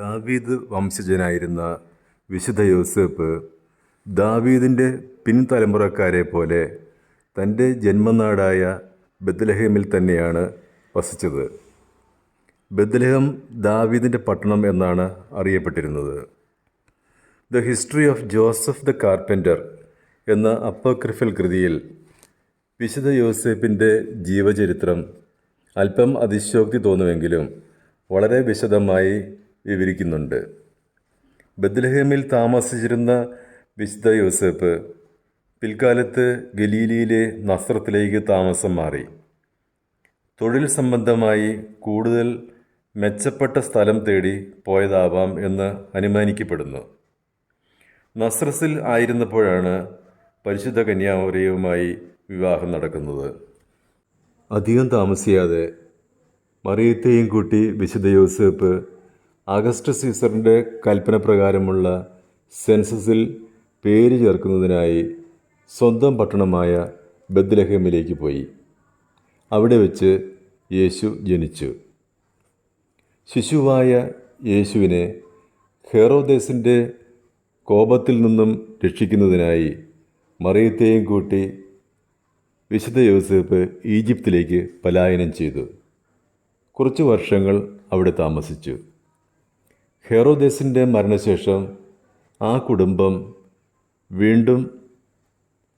ദാവീദ് വംശജനായിരുന്ന വിശുദ്ധ യോസേപ്പ് ദാവീദിന്റെ പിൻതലമുറക്കാരെ പോലെ തന്റെ ജന്മനാടായ ബദ്ലഹേമിൽ തന്നെയാണ് വസിച്ചത്. ബദ്ലഹം ദാവീദിന്റെ പട്ടണം എന്നാണ് അറിയപ്പെട്ടിരുന്നത്. The history of Joseph the carpenter എന്ന അപ്പോക്രിഫൽ കൃതിയിൽ വിശുദ്ധ യോസേപ്പിന്റെ ജീവചരിത്രം അല്പം അതിശോക്തി തോന്നുമെങ്കിലും വളരെ വിശദമായി വിവരിക്കുന്നുണ്ട്. ബദ്ലഹേമിൽ താമസിച്ചിരുന്ന വിശുദ്ധ യോസഫ് പിൽക്കാലത്ത് ഗലീലിയിലെ നസ്രത്തിലേക്ക് താമസം മാറി. തൊഴിൽ സംബന്ധമായി കൂടുതൽ മെച്ചപ്പെട്ട സ്ഥലം തേടി പോയതാവാം എന്ന് അനുമാനിക്കപ്പെടുന്നു. നസ്രസിൽ ആയിരുന്നപ്പോഴാണ് പരിശുദ്ധ കന്യാമറിയവുമായി വിവാഹം നടക്കുന്നത്. അധികം താമസിയാതെ മറിയത്തെയും കൂട്ടി വിശുദ്ധ യോസേപ്പ് അഗസ്റ്റ് സീസറിന്റെ കൽപ്പന പ്രകാരമുള്ള സെൻസസിൽ പേര് ചേർക്കുന്നതിനായി സ്വന്തം പട്ടണമായ ബദ്ലഹേമിലേക്ക് പോയി. അവിടെ വെച്ച് യേശു ജനിച്ചു. ശിശുവായ യേശുവിനെ ഹെറോദേസിന്റെ കോപത്തിൽ നിന്നും രക്ഷിക്കുന്നതിനായി മറിയത്തെയും കൂട്ടി വിശുദ്ധ യോസേപ്പ് ഈജിപ്തിലേക്ക് പലായനം ചെയ്തു. കുറച്ച് വർഷങ്ങൾ അവിടെ താമസിച്ചു. ഹെറോദേസിന്റെ മരണശേഷം ആ കുടുംബം വീണ്ടും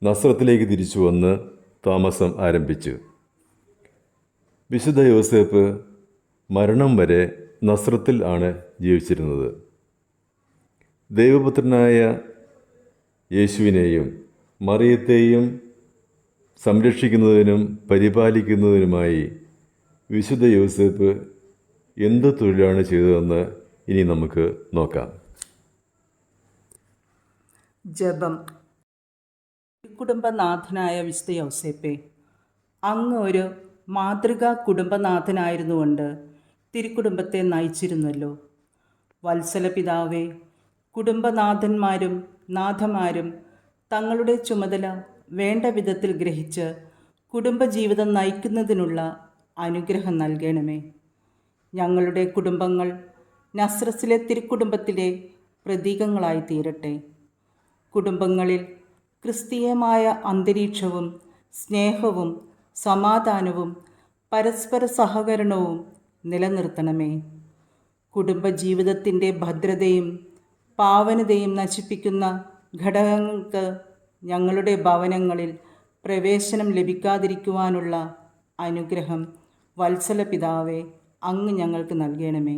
നസ്രത്തിലേക്ക് തിരിച്ചു വന്ന് താമസം ആരംഭിച്ചു. വിശുദ്ധ യോസേപ്പ് മരണം വരെ നസ്രത്തിൽ ആണ് ജീവിച്ചിരുന്നത്. ദൈവപുത്രനായ യേശുവിനെയും മറിയത്തെയും സംരക്ഷിക്കുന്നതിനും പരിപാലിക്കുന്നതിനുമായി വിശുദ്ധ യോസേപ്പ് എന്ത് തൊഴിലാണ് ചെയ്തതെന്ന് ഇനി നമുക്ക് നോക്കാം. ജപം. കുടുംബനാഥനായ വിശുദ്ധ യൗസേപ്പെ അങ്ങ് ഒരു മാതൃകാ കുടുംബനാഥനായിരുന്നുകൊണ്ട് തിരുക്കുടുംബത്തെ നയിച്ചിരുന്നല്ലോ. വത്സല പിതാവേ കുടുംബനാഥന്മാരും നാഥമാരും തങ്ങളുടെ ചുമതല വേണ്ട വിധത്തിൽ ഗ്രഹിച്ച് കുടുംബജീവിതം നയിക്കുന്നതിനുള്ള അനുഗ്രഹം നൽകണമേ. ഞങ്ങളുടെ കുടുംബങ്ങൾ നസ്രസിലെ തിരുക്കുടുംബത്തിലെ പ്രതീകങ്ങളായി തീരട്ടെ. കുടുംബങ്ങളിൽ ക്രിസ്തീയമായ അന്തരീക്ഷവും സ്നേഹവും സമാധാനവും പരസ്പര സഹകരണവും നിലനിർത്തണമേ. കുടുംബജീവിതത്തിന്റെ ഭദ്രതയും പാവനതയും നശിപ്പിക്കുന്ന ഘടകങ്ങൾക്ക് ഞങ്ങളുടെ ഭവനങ്ങളിൽ പ്രവേശനം ലഭിക്കാതിരിക്കുവാനുള്ള അനുഗ്രഹം വത്സല പിതാവെ അങ്ങ് ഞങ്ങൾക്ക് നൽകണമേ.